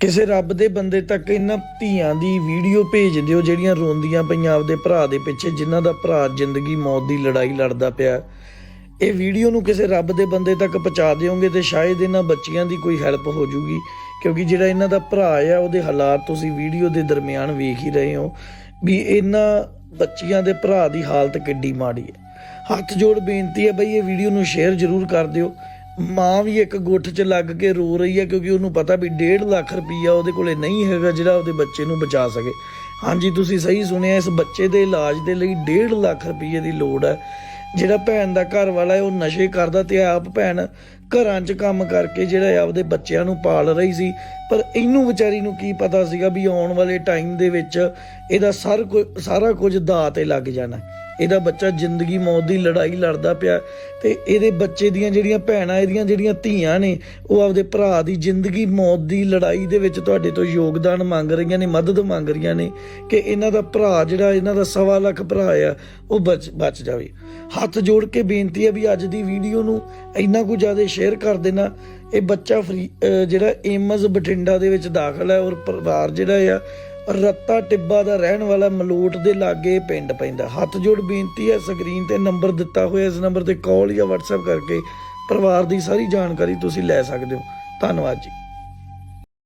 ਕਿਸੇ ਰੱਬ ਦੇ ਬੰਦੇ ਤੱਕ ਇਹਨਾਂ ਧੀਆਂ ਦੀ ਵੀਡੀਓ ਭੇਜ ਦਿਓ ਜਿਹੜੀਆਂ ਰੋਂਦੀਆਂ ਪਈਆਂ ਆਪਦੇ ਭਰਾ ਦੇ ਪਿੱਛੇ, ਜਿਨ੍ਹਾਂ ਦਾ ਭਰਾ ਜ਼ਿੰਦਗੀ ਮੌਤ ਦੀ ਲੜਾਈ ਲੜਦਾ ਪਿਆ। ਇਹ ਵੀਡੀਓ ਨੂੰ ਕਿਸੇ ਰੱਬ ਦੇ ਬੰਦੇ ਤੱਕ ਪਹੁੰਚਾ ਦਿਓਗੇ ਤੇ ਸ਼ਾਇਦ ਇਹਨਾਂ ਬੱਚੀਆਂ ਦੀ ਕੋਈ ਹੈਲਪ ਹੋ ਜੂਗੀ, ਕਿਉਂਕਿ ਜਿਹੜਾ ਇਹਨਾਂ ਦਾ ਭਰਾ ਆ, ਉਹਦੇ ਹਾਲਾਤ ਤੁਸੀਂ ਵੀਡੀਓ ਦੇ ਦਰਮਿਆਨ ਵੇਖ ਹੀ ਰਹੇ ਹੋ ਵੀ ਇਹਨਾਂ ਬੱਚੀਆਂ ਦੇ ਭਰਾ ਦੀ ਹਾਲਤ ਕਿੱਡੀ ਮਾੜੀ ਹੈ। ਹੱਥ ਜੋੜ ਬੇਨਤੀ ਹੈ ਬਈ ਇਹ ਵੀਡੀਓ ਨੂੰ ਸ਼ੇਅਰ ਜ਼ਰੂਰ ਕਰ ਦਿਓ। ਮਾਂ ਵੀ ਇੱਕ ਗੁੱਠ 'ਚ ਲੱਗ ਕੇ ਰੋ ਰਹੀ ਹੈ ਕਿਉਂਕਿ ਉਹਨੂੰ ਪਤਾ ਵੀ 1.5 ਲੱਖ ਰੁਪਈਆ ਉਹਦੇ ਕੋਲੇ ਨਹੀਂ ਹੈਗਾ ਜਿਹੜਾ ਉਹਦੇ ਬੱਚੇ ਨੂੰ ਬਚਾ ਸਕੇ। ਹਾਂਜੀ, ਤੁਸੀਂ ਸਹੀ ਸੁਣਿਆ, ਇਸ ਬੱਚੇ ਦੇ ਇਲਾਜ ਦੇ ਲਈ 1.5 ਲੱਖ ਰੁਪਈਏ ਦੀ ਲੋੜ ਹੈ। ਜਿਹੜਾ ਭੈਣ ਦਾ ਘਰ ਵਾਲਾ ਹੈ, ਉਹ ਨਸ਼ੇ ਕਰਦਾ ਤੇ ਆਪ ਭੈਣ ਘਰਾਂ 'ਚ ਕੰਮ ਕਰਕੇ ਜਿਹੜਾ ਹੈ ਆਪਦੇ ਬੱਚਿਆਂ ਨੂੰ ਪਾਲ ਰਹੀ ਸੀ। ਪਰ ਇਹਨੂੰ ਵਿਚਾਰੀ ਨੂੰ ਕੀ ਪਤਾ ਸੀਗਾ ਵੀ ਆਉਣ ਵਾਲੇ ਟਾਈਮ ਦੇ ਵਿੱਚ ਇਹਦਾ ਸਰ ਕੁ- ਸਾਰਾ ਕੁਝ ਦਾਅ ਤੇ ਲੱਗ ਜਾਣਾ। ਇਹਦਾ ਬੱਚਾ ਜ਼ਿੰਦਗੀ ਮੌਤ ਦੀ ਲੜਾਈ ਲੜਦਾ ਪਿਆ ਤੇ ਇਹਦੇ ਬੱਚੇ ਦੀਆਂ ਜਿਹੜੀਆਂ ਭੈਣਾਂ, ਇਹਦੀਆਂ ਜਿਹੜੀਆਂ ਧੀਆਂ ਨੇ, ਉਹ ਆਪਦੇ ਭਰਾ ਦੀ ਜ਼ਿੰਦਗੀ ਮੌਤ ਦੀ ਲੜਾਈ ਦੇ ਵਿੱਚ ਤੁਹਾਡੇ ਤੋਂ ਯੋਗਦਾਨ ਮੰਗ ਰਹੀਆਂ ਨੇ, ਮਦਦ ਮੰਗ ਰਹੀਆਂ ਨੇ ਕਿ ਇਹਨਾਂ ਦਾ ਭਰਾ ਜਿਹੜਾ ਇਹਨਾਂ ਦਾ ਸਵਾ ਲੱਖ ਭਰਾ ਆ, ਉਹ ਬਚ ਬਚ ਜਾਵੇ। ਹੱਥ ਜੋੜ ਕੇ ਬੇਨਤੀ ਹੈ ਵੀ ਅੱਜ ਦੀ ਵੀਡੀਓ ਨੂੰ ਇੰਨਾ ਕੁ ਜ਼ਿਆਦਾ ਸ਼ੇਅਰ ਕਰ ਦੇਣਾ। ਇਹ ਬੱਚਾ ਫਰੀ ਜਿਹੜਾ ਏਮਜ਼ ਬਠਿੰਡਾ ਦੇ ਵਿੱਚ ਦਾਖਲ ਹੈ ਔਰ ਪਰਿਵਾਰ ਜਿਹੜਾ ਆ ਰੱਤਾ ਟਿੱਬਾ ਦਾ ਰਹਿਣ ਵਾਲਾ ਮਲੋਟ ਦੇ ਲਾਗੇ ਇਹ ਪਿੰਡ ਪੈਂਦਾ। ਹੱਥ ਜੋੜ ਬੇਨਤੀ ਹੈ, ਸਕਰੀਨ ਤੇ ਨੰਬਰ ਦਿੱਤਾ ਹੋਇਆ, ਇਸ ਨੰਬਰ ਤੇ ਕਾਲ ਜਾਂ WhatsApp ਕਰਕੇ ਪਰਿਵਾਰ ਦੀ ਸਾਰੀ ਜਾਣਕਾਰੀ ਤੁਸੀਂ ਲੈ ਸਕਦੇ ਹੋ। ਧੰਨਵਾਦ ਜੀ।